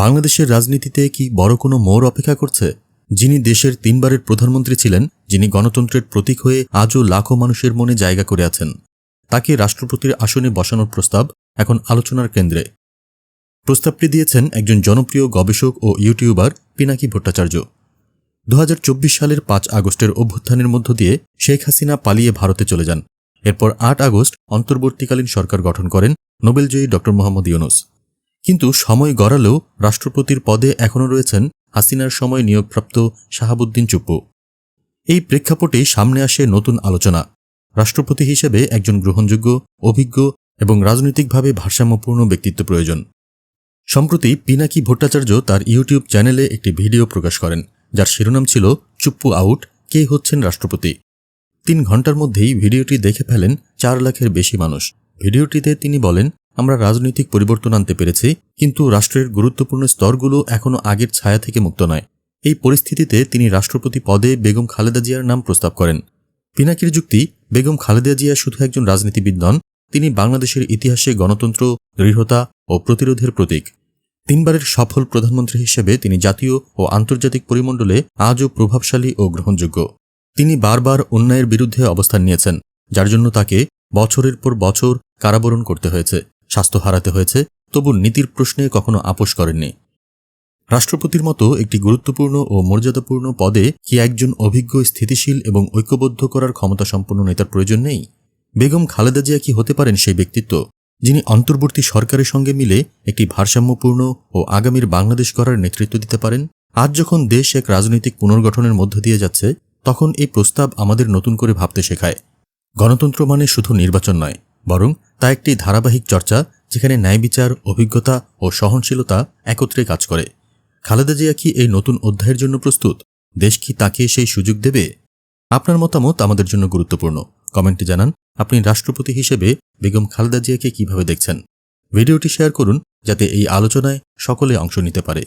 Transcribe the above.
বাংলাদেশের রাজনীতিতে কি বড় কোনো মোড় অপেক্ষা করছে? যিনি দেশের তিনবারের প্রধানমন্ত্রী ছিলেন, যিনি গণতন্ত্রের প্রতীক হয়ে আজও লাখো মানুষের মনে জায়গা করে আছেন। তাকে রাষ্ট্রপতির আসনে বসানোর প্রস্তাব এখন আলোচনার কেন্দ্রে। প্রস্তাবটি দিয়েছেন একজন জনপ্রিয় গবেষক ও ইউটিউবার পিনাকি ভট্টাচার্য। দু হাজার চব্বিশ সালের পাঁচ আগস্টের অভ্যুত্থানের মধ্য দিয়ে শেখ হাসিনা পালিয়ে ভারতে চলে যান। এরপর আট আগস্ট অন্তর্বর্তীকালীন সরকার গঠন করেন নোবেলজয়ী ড মোহাম্মদ ইউনুস। কিন্তু সময় গড়ালেও রাষ্ট্রপতির পদে এখনও রয়েছেন হাসিনার সময় নিয়োগপ্রাপ্ত শাহাবুদ্দিন চুপ্পু। এই প্রেক্ষাপটে সামনে আসে নতুন আলোচনা। রাষ্ট্রপতি হিসেবে একজন গ্রহণযোগ্য, অভিজ্ঞ এবং রাজনৈতিকভাবে ভারসাম্যপূর্ণ ব্যক্তিত্ব প্রয়োজন। সম্প্রতি পিনাকি ভট্টাচার্য তার ইউটিউব চ্যানেলে একটি ভিডিও প্রকাশ করেন, যার শিরোনাম ছিল চুপ্পু আউট, কে হচ্ছেন রাষ্ট্রপতি? তিন ঘণ্টার মধ্যেই ভিডিওটি দেখে ফেলেন চার লাখের বেশি মানুষ। ভিডিওটিতে তিনি বলেন আমরা রাজনৈতিক পরিবর্তন আনতে পেরেছি, কিন্তু রাষ্ট্রের গুরুত্বপূর্ণ স্তরগুলো এখনও আগের ছায়া থেকে মুক্ত নয়। এই পরিস্থিতিতে তিনি রাষ্ট্রপতি পদে বেগম খালেদা জিয়ার নাম প্রস্তাব করেন। পিনাকির যুক্তি, বেগম খালেদা জিয়া শুধু একজন রাজনীতিবিদ নন, তিনি বাংলাদেশের ইতিহাসে গণতন্ত্র, দৃঢ়তা ও প্রতিরোধের প্রতীক। তিনবারের সফল প্রধানমন্ত্রী হিসেবে তিনি জাতীয় ও আন্তর্জাতিক পরিমণ্ডলে আজও প্রভাবশালী ও গ্রহণযোগ্য। তিনি বারবার অন্যায়ের বিরুদ্ধে অবস্থান নিয়েছেন, যার জন্য তাকে বছরের পর বছর কারাবরণ করতে হয়েছে। স্বাস্থ্য হারাতে হয়েছে, তবু নীতির প্রশ্নে কখনো আপোষ করেননি। রাষ্ট্রপতির মতো একটি গুরুত্বপূর্ণ ও মর্যাদাপূর্ণ পদে কি একজন অভিজ্ঞ, স্থিতিশীল এবং ঐক্যবদ্ধ করার ক্ষমতা সম্পন্ন নেতার প্রয়োজন নেই? বেগম খালেদা জিয়া কি হতে পারেন সেই ব্যক্তিত্ব, যিনি অন্তর্বর্তী সরকারের সঙ্গে মিলে একটি ভারসাম্যপূর্ণ ও আগামীর বাংলাদেশ করার নেতৃত্ব দিতে পারেন? আজ যখন দেশ এক রাজনৈতিক পুনর্গঠনের মধ্য দিয়ে যাচ্ছে, তখন এই প্রস্তাব আমাদের নতুন করে ভাবতে শেখায়। গণতন্ত্র মানে শুধু নির্বাচন নয়। বরং তা একটি ধারাবাহিক চর্চা যেখানে ন্যায় বিচার, অভিজ্ঞতা ও সহনশীলতা একত্রে কাজ করে। খালেদা জিয়া কি এই নতুন অধ্যায়ের জন্য প্রস্তুত? দেশ কি তাকে সেই সুযোগ দেবে? আপনার মতামত আমাদের জন্য গুরুত্বপূর্ণ। কমেন্টে জানান, আপনি রাষ্ট্রপতি হিসেবে বেগম খালেদা জিয়াকে কীভাবে দেখছেন? ভিডিওটি শেয়ার করুন, যাতে এই আলোচনায় সকলে অংশ নিতে পারে।